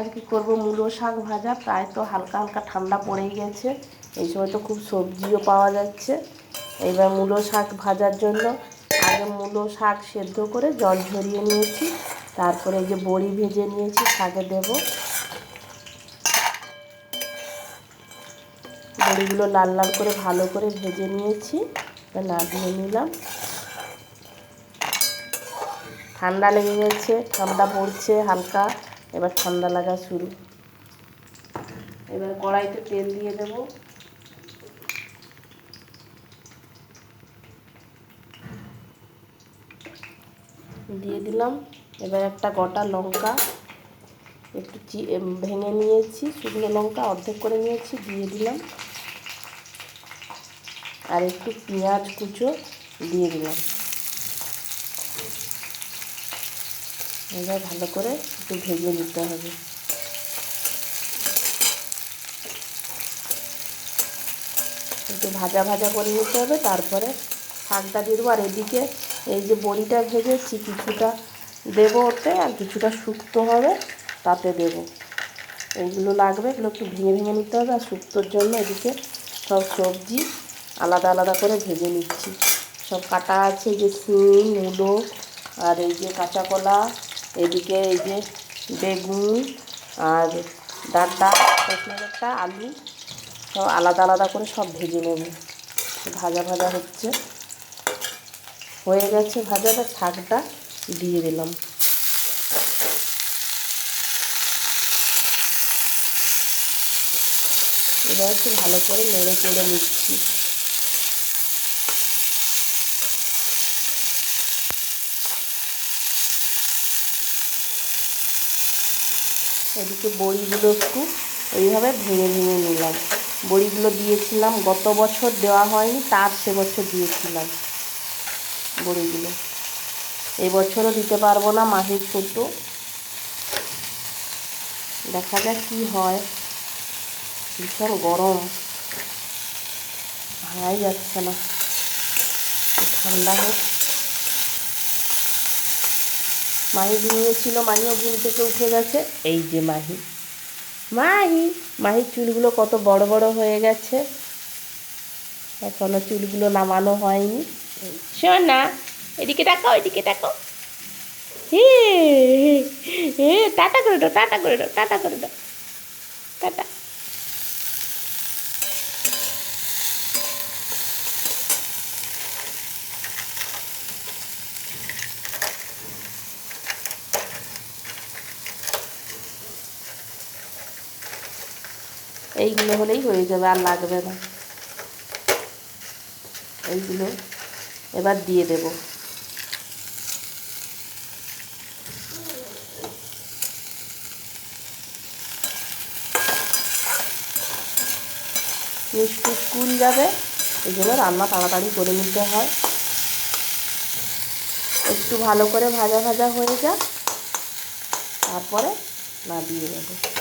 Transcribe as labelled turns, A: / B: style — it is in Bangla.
A: আজকে করব? মূলো শাক ভাজা, প্রায় তো হালকা হালকা ঠান্ডা পড়েই গেছে। এই সময় তো খুব সবজিও পাওয়া যাচ্ছে। এবার মূলো শাক ভাজার জন্য আগে মূলো শাক সেদ্ধ করে জল ঝরিয়ে নিয়েছি। তারপরে এই যে বড়ি ভেজে নিয়েছি, শাকে দেব। বড়িগুলো লাল লাল করে ভালো করে ভেজে নিয়েছি। নামিয়ে নিলাম। ঠান্ডা লেগে গেছে, ঠান্ডা পড়ছে হালকা। এবার ঠান্ডা লাগা শুরু। এবার কড়াইতে তেল দিয়ে দেব। দিয়ে দিলাম। এবার একটা গোটা লঙ্কা, একটু ভেঙে নিয়েছি, শুকনো লঙ্কা অর্ধেক করে নিয়েছি, দিয়ে দিলাম। আর একটু পেঁয়াজ কুচো দিয়ে দিলাম। এবার ভালো করে একটু ভেজে নিতে হবে। একটু ভাজা ভাজা করে নিতে হবে, তারপরে শাকটা দিয়ে দেবো। আর এদিকে এই যে বড়িটা ভেজেছি, কিছুটা দেবো ওতে আর কিছুটা শুক্তো হবে, তাতে দেব। এইগুলো লাগবে, এগুলো একটু ভেঙে ভেঙে নিতে হবে। আর শুক্তোর জন্য এদিকে সব সবজি আলাদা আলাদা করে ভেজে নিচ্ছি। সব কাটা আছে যে সিম মূলো, আর এই যে কাঁচা কলা এদিকে এই যে বেগুন আর ডাঁটা ডাঁটা, আলু, সব আলাদা আলাদা করে সব ভেজে নেব। ভাজা ভাজা হচ্ছে। হয়ে গেছে ভাজাটা শাকটা দিয়ে দিলাম। এবার একটু ভালো করে নেড়ে চেড়ে নিচ্ছি। এদিকে বড়িগুলো একটু এইভাবে ভেঙে ভেঙে নিলাম। বড়িগুলো দিয়েছিলাম, গত বছর দেওয়া হয়নি, তার সে বছর দিয়েছিলাম বড়িগুলো। এবছরও দিতে পারব না মাহির ছোট দেখা যাক কি হয়। ভীষণ গরম। ভাঙাই যাচ্ছে না। ঠান্ডা হোক। মাহি ঘুমিয়েছিল মাহিও ঘুম থেকে উঠে গেছে। এই যে মাহি। মাহি, মাহির চুলগুলো কত বড় বড় হয়ে গেছে। এখনও চুলগুলো নামানো হয়নি। শোন না, এদিকে তাকাও এদিকে তাকাও। হে হে, টাটা করে দাও, টাটা করে দাও, টাটা করে দাও, টাটা। এইগুলো হলেই হয়ে যাবে, আর লাগবে না। এইগুলো এবার দিয়ে দেব। মিষ্টি স্কুল যাবে এই জন্য রান্না তাড়াতাড়ি করে নিতে হয়। একটু ভালো করে ভাজা ভাজা হয়ে যাক, তারপরে না দিয়ে দেবো